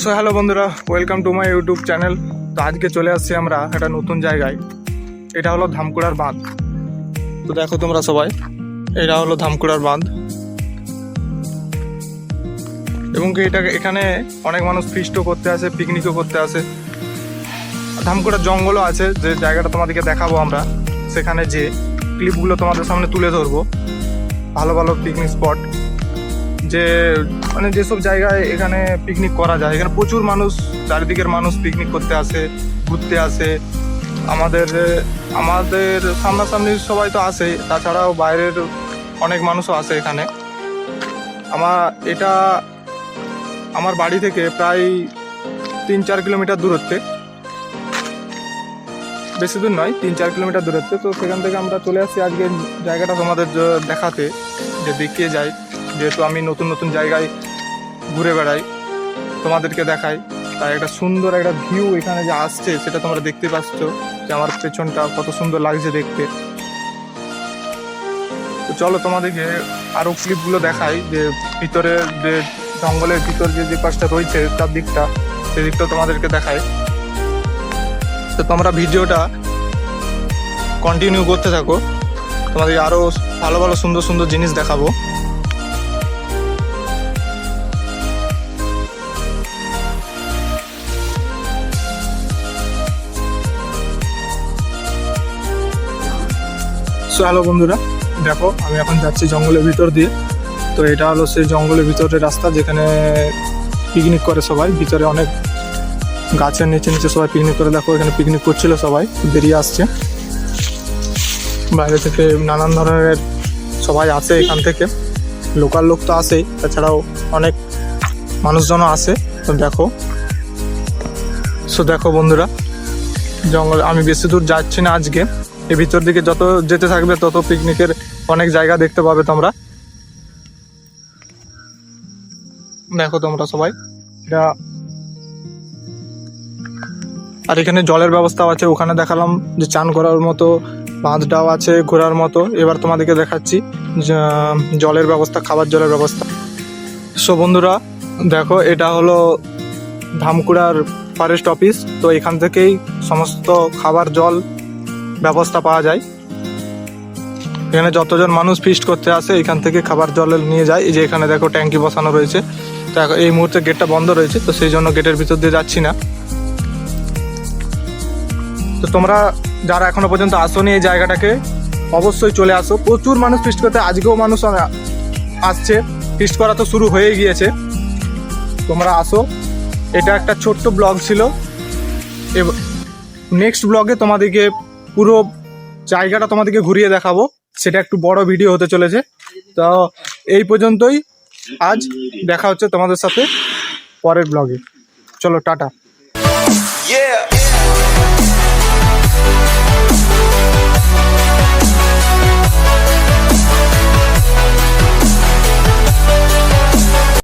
So hello বন্ধুরা welcome to my YouTube channel তো আজকে চলে আসছি আমরা একটা নতুন জায়গায়। এটা হলো ধামকুড়ার বাঁধ। তো দেখো তোমরা সবাই, এটা হলো ধামকুড়ার বাঁধ। এবং কি এটা এখানে অনেক মানুষ ফিস্টও করতে আসে পিকনিকও করতে আসে। ধামকুড়ার জঙ্গলও আছে, যে জায়গাটা তোমাদেরকে দেখাবো আমরা। সেখানে যে ক্লিপগুলো তোমাদের সামনে তুলে ধরবো। ভালো ভালো পিকনিক স্পট যে মানে যেসব জায়গায় এখানে পিকনিক করা যায়, এখানে প্রচুর মানুষ, চারিদিকের মানুষ পিকনিক করতে আসে, ঘুরতে আসে। আমাদের আমাদের সামনাসামনি সবাই তো আসে, তাছাড়াও বাইরের অনেক মানুষও আসে এখানে। আমার, এটা আমার বাড়ি থেকে প্রায় তিন চার কিলোমিটার দূরত্বে। বেশি দূর নয় তিন চার কিলোমিটার দূরত্বে। তো সেখান থেকে আমরা চলে আসছি আজকে জায়গাটা তোমাদের দেখাতে, যে দেখিয়ে যাই যেহেতু আমি নতুন নতুন জায়গায় ঘুরে বেড়াই, তোমাদেরকে দেখাই, তাই একটা সুন্দর একটা ভিউ এখানে যে আসছে, সেটা তোমরা দেখতে পাচ্ছ যে আমার পেছনটা কত সুন্দর লাগছে দেখতে। তো চলো তোমাদেরকে আরও ক্লিপগুলো দেখাই যে ভিতরে যে জঙ্গলের ভিতর যে যে পাশটা রয়েছে, তার দিকটা সেদিকটা তোমাদেরকে দেখাই। তো তোমরা ভিডিওটা কন্টিনিউ করতে থাকো। তোমাদের আরও ভালো ভালো সুন্দর সুন্দর জিনিস দেখাবো। সো হ্যালো বন্ধুরা, দেখো, আমি এখন যাচ্ছি জঙ্গলের ভিতর দিয়ে। তো এটা হলো সেই জঙ্গলের ভিতরের রাস্তা যেখানে পিকনিক করে সবাই। ভিতরে অনেক গাছের নিচে নিচে সবাই পিকনিক করে। দেখো, এখানে পিকনিক করছিল সবাই, বেরিয়ে আসছে। বাইরে থেকে নানান ধরনের সবাই আসে এখান থেকে। লোকাল লোক তো আসেই, তাছাড়াও অনেক মানুষজনও আসে। তো দেখো, সো দেখো বন্ধুরা, জঙ্গল, আমি বেশি দূর যাচ্ছি না আজকে। এর ভিতর দিকে যত যেতে থাকবে, তত পিকনিকের অনেক জায়গা দেখতে পাবে তোমরা। দেখো তোমরা সবাই, এটা আর এখানে জলের ব্যবস্থাও আছে। ওখানে দেখালাম যে চান করার মতো বাঁধটাও আছে ঘোরার মতো। এবার তোমাদেরকে দেখাচ্ছি জলের ব্যবস্থা, খাবার জলের ব্যবস্থা। সো বন্ধুরা, দেখো, এটা হলো ধামকুড়ার ফরেস্ট অফিস তো এখান থেকেই সমস্ত খাবার, জল ব্যবস্থা পাওয়া যায়। এখানে যতজন মানুষ ফিস্ট করতে আসে, এখান থেকে খাবার জল নিয়ে যায়। এই যে এখানে দেখো ট্যাঙ্কি বসানো রয়েছে। তো এই মুহূর্তে গেটটা বন্ধ রয়েছে, তো সেই জন্য গেটের ভিতর দিয়ে যাচ্ছি না। তো তোমরা যারা এখনও পর্যন্ত আসোনি এই জায়গাটাকে, অবশ্যই চলে আসো। প্রচুর মানুষ ফিস্ট করতে, আজকেও মানুষ আসছে। ফিস্ট করা তো শুরু হয়ে গিয়েছে। তোমরা আসো। এটা একটা ছোট্ট ব্লগ ছিল। নেক্সট ব্লগে তোমাদেরকে পুরো জায়গাটা তোমাদেরকে ঘুরিয়ে দেখাবো। সেটা একটু বড় ভিডিও হতে চলেছে। তো এই পর্যন্তই। আজ দেখা হচ্ছে তোমাদের সাথে পরের ব্লগে চলো, টাটা।